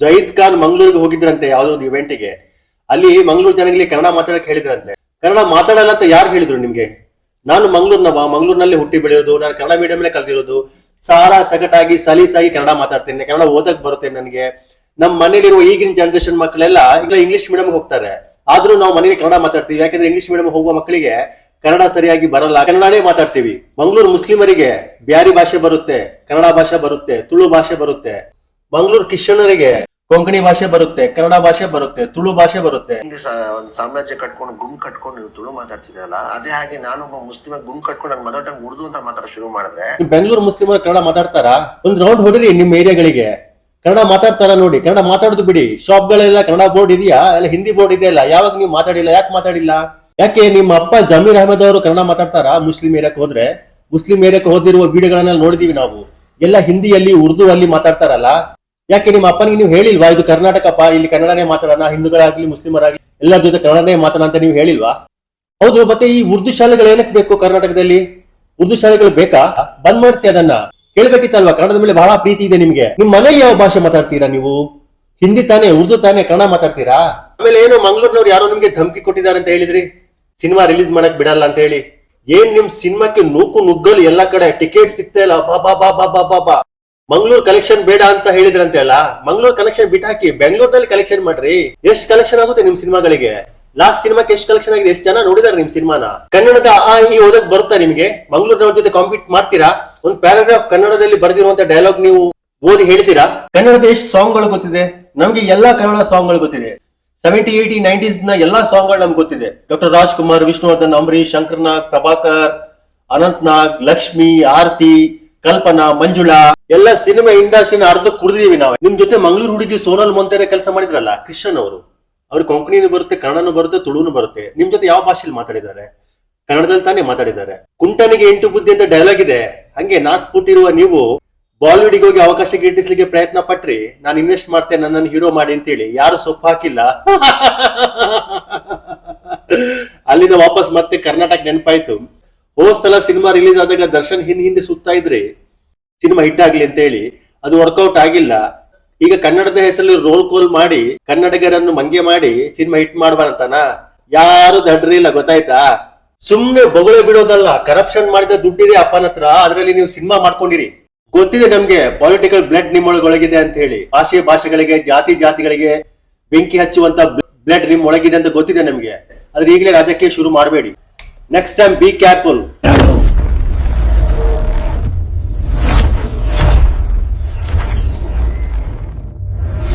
ಜೈದ್ ಖಾನ್ ಮಂಗಳೂರಿಗೆ ಹೋಗಿದ್ರಂತೆ ಯಾವ್ದೋ ಒಂದು ಇವೆಂಟ್ಗೆ ಅಲ್ಲಿ ಮಂಗಳೂರು ಜನಗಳಿಗೆ ಕನ್ನಡ ಮಾತಾಡಕ್ಕೆ ಹೇಳಿದ್ರಂತೆ. ಕನ್ನಡ ಮಾತಾಡಲ್ಲ ಅಂತ ಯಾರು ಹೇಳಿದ್ರು ನಿಮ್ಗೆ? ನಾನು ಮಂಗಳೂರಿನವ ಮಂಗಳೂರಿನಲ್ಲಿ ಹುಟ್ಟಿ ಬೆಳೆಯೋದು, ನಾನು ಕನ್ನಡ ಮೀಡಿಯಂ ಕಲ್ತಿರೋದು. ಸಾರ ಸಗಟಾಗಿ, ಸಲೀಸಾಗಿ ಕನ್ನಡ ಮಾತಾಡ್ತೇನೆ, ಕನ್ನಡ ಓದಕ್ ಬರುತ್ತೆ ನನಗೆ. ನಮ್ಮ ಮನೇಲಿರುವ ಈಗಿನ ಜನರೇಷನ್ ಮಕ್ಕಳೆಲ್ಲ ಈಗ ಇಂಗ್ಲಿಷ್ ಮೀಡಿಯಂ ಹೋಗ್ತಾರೆ. ಆದ್ರೂ ನಾವು ಮನೇಲಿ ಕನ್ನಡ ಮಾತಾಡ್ತೀವಿ, ಯಾಕಂದ್ರೆ ಇಂಗ್ಲಿಷ್ ಮೀಡಿಯಂ ಹೋಗುವ ಮಕ್ಕಳಿಗೆ ಕನ್ನಡ ಸರಿಯಾಗಿ ಬರಲ್ಲ. ಕನ್ನಡನೇ ಮಾತಾಡ್ತೀವಿ. ಮಂಗಳೂರು ಮುಸ್ಲಿಮರಿಗೆ ಬ್ಯಾರಿ ಭಾಷೆ ಬರುತ್ತೆ, ಕನ್ನಡ ಭಾಷೆ ಬರುತ್ತೆ, ತುಳು ಭಾಷೆ ಬರುತ್ತೆ. ಮಂಗಳೂರು ಕಿಶನರಿಗೆ ಕೊಂಕಣಿ ಭಾಷೆ ಬರುತ್ತೆ ಕನ್ನಡ ಭಾಷೆ ಬರುತ್ತೆ ತುಳು ಭಾಷೆ ಬರುತ್ತೆ. ಹಿಂದೆ ಸ- ಒಂದ್ ಸಾಮ್ರಾಜ್ಯ ಕಟ್ಕೊಂಡು ಗುಂಪು ಕಟ್ಕೊಂಡು ನೀವು ತುಳು ಮಾತಾಡ್ತಿದ್ದಲ್ಲ ಅದೇ ಹಾಗೆ ನಾನು ಒಬ್ಬ ಮುಸ್ಲಿಮ ಗುಂಪು ಕಟ್ಕೊಂಡು ನನ್ನ ಮದರ್ ಟಂಗ್ ಉರ್ದು ಅಂತ ಮಾತಾಡ ಶುರು ಮಾಡಿದ್ರೆ ನೀವು ಬೆಂಗಳೂರು ಮುಸ್ಲಿಮ ಕನ್ನಡ ಮಾತಾಡ್ತಾರಾ? ಒಂದ್ ರೌಂಡ್ ಹೊಡಿರಿ ನಿಮ್ಮ ಏರಿಯಾಗಳಿಗೆ. ಕನ್ನಡ ಮಾತಾಡ್ತಾರ ನೋಡಿ ಕನ್ನಡ ಮಾತಾಡೋದು ಬಿಡಿ. ಶಾಪ್ಗಳೆಲ್ಲ ಕನ್ನಡ ಬೋರ್ಡ್ ಇದೆಯಾ? ಅಲ್ಲ ಹಿಂದಿ ಬೋರ್ಡ್ ಇದೆಯಲ್ಲ ಯಾವಾಗ ನೀವು ಮಾತಾಡಿಲ್ಲ ಯಾಕೆ ಮಾತಾಡಿಲ್ಲ? ಯಾಕೆ ನಿಮ್ಮ ಅಪ್ಪ ಜಮೀರ್ ಅಹಮದ್ ಅವರು ಕನ್ನಡ ಮಾತಾಡ್ತಾರಾ ಮುಸ್ಲಿಂ ಏರಿಯಾಕ್ ಹೋದ್ರೆ? ಮುಸ್ಲಿಂ ಏರಿಯಾಕ್ಕೆ ಹೋದಿರುವ ವಿಡಿಯೋಗಳನ್ನ ನೋಡಿದೀವಿ ನಾವು. ಎಲ್ಲ ಹಿಂದಿಯಲ್ಲಿ ಉರ್ದು ಅಲ್ಲಿ ಮಾತಾಡ್ತಾರಲ್ಲ. ಯಾಕೆ ನಿಮ್ಮ ಅಪ್ಪನಿಗೆ ನೀವು ಹೇಳಿಲ್ವಾ? ಇದು ಕರ್ನಾಟಕಪ್ಪ ಇಲ್ಲಿ ಕನ್ನಡನೇ ಮಾತಾಡೋಣ, ಹಿಂದೂಗಳಾಗ್ಲಿ, ಮುಸ್ಲಿಮರಾಗ್ಲಿ, ಎಲ್ಲರ ಜೊತೆ ಕನ್ನಡನೇ ಮಾತಾಡೋಣ ಅಂತ ನೀವು ಹೇಳಿಲ್ವಾ? ಹೌದು, ಮತ್ತೆ ಈ ಉರ್ದು ಶಾಲೆಗಳು ಏನಕ್ಕೆ ಬೇಕು ಕರ್ನಾಟಕದಲ್ಲಿ? ಉರ್ದು ಶಾಲೆಗಳು ಬೇಕಾ? ಬಂದ್ ಮಾಡಿಸಿ ಅದನ್ನ. ಕೇಳ್ಬೇಕಿತ್ತಲ್ವಾ? ಕನ್ನಡದ ಮೇಲೆ ಬಹಳ ಪ್ರೀತಿ ಇದೆ ನಿಮ್ಗೆ. ನಿಮ್ ಮನೇಲಿ ಯಾವ ಭಾಷೆ ಮಾತಾಡ್ತೀರಾ ನೀವು? ಹಿಂದಿ ತಾನೇ, ಉರ್ದು ತಾನೇ, ಕನ್ನಡ ಮಾತಾಡ್ತೀರಾ? ಆಮೇಲೆ ಏನು, ಮಂಗಳೂರಿನವ್ರು ಯಾರೋ ನಿಮ್ಗೆ ಧಮಕಿ ಕೊಟ್ಟಿದ್ದಾರೆ ಅಂತ ಹೇಳಿದ್ರಿ? ಸಿನಿಮಾ ರಿಲೀಸ್ ಮಾಡಕ್ ಬಿಡಲ್ಲ ಅಂತ ಹೇಳಿ. ಏನ್ ನಿಮ್ ಸಿನಿಮಾಕ್ಕೆ ನೂಕು ನುಗ್ಗಲು ಎಲ್ಲಾ ಕಡೆ ಟಿಕೆಟ್ ಸಿಗ್ತಾ ಇಲ್ಲ? ಬಾ ಬಾ ಬಾ ಬಾ ಬಾ ಬಾ ಬಾ. ಮಂಗಳೂರು ಕಲೆಕ್ಷನ್ ಬೇಡ ಅಂತ ಹೇಳಿದ್ರಂತೆ ಅಲ್ಲ? ಮಂಗಳೂರು ಕಲೆಕ್ಷನ್ ಬಿಟ್ಟಾಕಿ ಬೆಂಗಳೂರಿನಲ್ಲಿ ಕಲೆಕ್ಷನ್ ಮಾಡ್ರಿ. ಎಷ್ಟ್ ಕಲೆಕ್ಷನ್ ಆಗುತ್ತೆ ನಿಮ್ ಸಿನಿಮಾಗಳಿಗೆ? ಲಾಸ್ಟ್ ಸಿನಿಮಾಕ್ಕೆ ಎಷ್ಟು ಕಲೆಕ್ಷನ್ ಆಗಿದೆ? ಎಷ್ಟು ಜನ ನೋಡಿದಾರೆ ನಿಮ್ ಸಿನಿಮಾನ? ಕನ್ನಡದ ಆ ಈ ಓದಕ್ ಬರುತ್ತಾ ನಿಮ್ಗೆ? ಮಂಗಳೂರಿನವ್ರ ಜೊತೆ ಕಾಂಪೀಟ್ ಮಾಡ್ತೀರಾ? ಒಂದ್ ಪ್ಯಾರಾಗ್ರಾಫ್ ಕನ್ನಡದಲ್ಲಿ ಬರೆದಿರುವಂತ ಡೈಲಾಗ್ ನೀವು ಓದಿ ಹೇಳ್ತೀರಾ? ಕನ್ನಡದ ಎಷ್ಟು ಸಾಂಗ್ಗಳು ಗೊತ್ತಿದೆ? ನಮ್ಗೆ ಎಲ್ಲಾ ಕನ್ನಡ ಸಾಂಗ್ಗಳು ಗೊತ್ತಿದೆ. ಸೆವೆಂಟಿ ಏಟಿ ನೈಂಟೀಸ್ನ ಎಲ್ಲಾ ಸಾಂಗ್ಗಳು ನಮ್ಗೆ ಗೊತ್ತಿದೆ. ಡಾಕ್ಟರ್ ರಾಜ್ಕುಮಾರ್, ವಿಷ್ಣುವರ್ಧನ್ ಅಂಬರೀಶ್ ಶಂಕರ್ನಾಗ್, ಪ್ರಭಾಕರ್, ಅನಂತ್ನಾಗ್, ಲಕ್ಷ್ಮಿ, ಆರತಿ, ಕಲ್ಪನಾ, ಮಂಜುಳಾ. ಎಲ್ಲ ಸಿನಿಮಾ ಇಂಡಸ್ಟ್ರಿನ ಅರ್ಧ ಕುಡಿದೀವಿ ನಾವು. ನಿಮ್ ಜೊತೆ ಮಂಗಳೂರು ಹುಡುಗಿ ಸೋನಲ್ ಮೊಂತೆರೆ ಕೆಲಸ ಮಾಡಿದ್ರಲ್ಲ, ಕೃಷ್ಣನ್ ಅವರು. ಅವ್ರ ಕೊಂಕಣಿನೂ ಬರುತ್ತೆ, ಕನ್ನಡನೂ ಬರುತ್ತೆ, ತುಳುನು ಬರುತ್ತೆ. ನಿಮ್ ಜೊತೆ ಯಾವ ಭಾಷೆಯಲ್ಲಿ ಮಾತಾಡಿದ್ದಾರೆ? ಕನ್ನಡದಲ್ಲಿ ತಾನೇ ಮಾತಾಡಿದ್ದಾರೆ. ಕುಂಟನಿಗೆ ಎಂಟು ಬುದ್ಧಿ ಅಂತ ಡೈಲಾಗ್ ಇದೆ. ಹಂಗೆ ನಾಲ್ಕು ಫುಟ್ ಇರುವ ನೀವು ಬಾಲಿವುಡ್ಗೆ ಹೋಗಿ ಅವಕಾಶ ಗಿಟ್ಟಿಸ್ಲಿಕ್ಕೆ ಪ್ರಯತ್ನ ಪಟ್ರಿ, ನಾನು ಇನ್ವೆಸ್ಟ್ ಮಾಡ್ತೇನೆ, ನನ್ನನ್ನು ಹೀರೋ ಮಾಡಿ ಅಂತೇಳಿ. ಯಾರು ಸೊಪ್ಪು ಹಾಕಿಲ್ಲ? ಅಲ್ಲಿಂದ ವಾಪಸ್ ಮತ್ತೆ ಕರ್ನಾಟಕ ನೆನಪಾಯ್ತು. ಹೋದ್ ಸಲ ಸಿನಿಮಾ ರಿಲೀಸ್ ಆದಾಗ ದರ್ಶನ್ ಹಿಂದ್ ಹಿಂದೆ ಸುತ್ತಾ ಇದ್ರಿ. ಸಿನಿಮಾ ಹಿಟ್ ಆಗ್ಲಿ ಅಂತ ಹೇಳಿ ಅದು ವರ್ಕೌಟ್ ಆಗಿಲ್ಲ. ಈಗ ಕನ್ನಡದ ಹೆಸರಲ್ಲಿ ರೋಲ್ ಕೋಲ್ ಮಾಡಿ ಕನ್ನಡಿಗರನ್ನು ಮಂಗೆ ಮಾಡಿ ಸಿನಿಮಾ ಹಿಟ್ ಮಾಡ್ಬಾರಂತಾನ ಯಾರು ದಡ್ರಿಲ್ಲ ಗೊತ್ತಾಯ್ತಾ? ಸುಮ್ನೆ ಬೊಗಳೆ ಬಿಡೋದಲ್ಲ ಕರಪ್ಷನ್ ಮಾಡಿದ ದುಡ್ಡಿದೆ ಅಪ್ಪನ ಹತ್ರ ಅದರಲ್ಲಿ ನೀವು ಸಿನಿಮಾ ಮಾಡ್ಕೊಂಡಿರಿ. ಗೊತ್ತಿದೆ ನಮ್ಗೆ ಪೊಲಿಟಿಕಲ್ ಬ್ಲಡ್ ನಿಮ್ಮೊಳಗೊಳಗಿದೆ ಅಂತ ಹೇಳಿ. ಭಾಷೆ ಭಾಷೆಗಳಿಗೆ, ಜಾತಿ ಜಾತಿಗಳಿಗೆ ಬೆಂಕಿ ಹಚ್ಚುವಂತ ಬ್ಲಡ್ ನಿಮ್ ಒಳಗಿದೆ ಅಂತ ಗೊತ್ತಿದೆ ನಮ್ಗೆ. ಆದ್ರೆ ಈಗಲೇ ರಾಜಕೀಯ ಶುರು ಮಾಡಬೇಡಿ. Next time be careful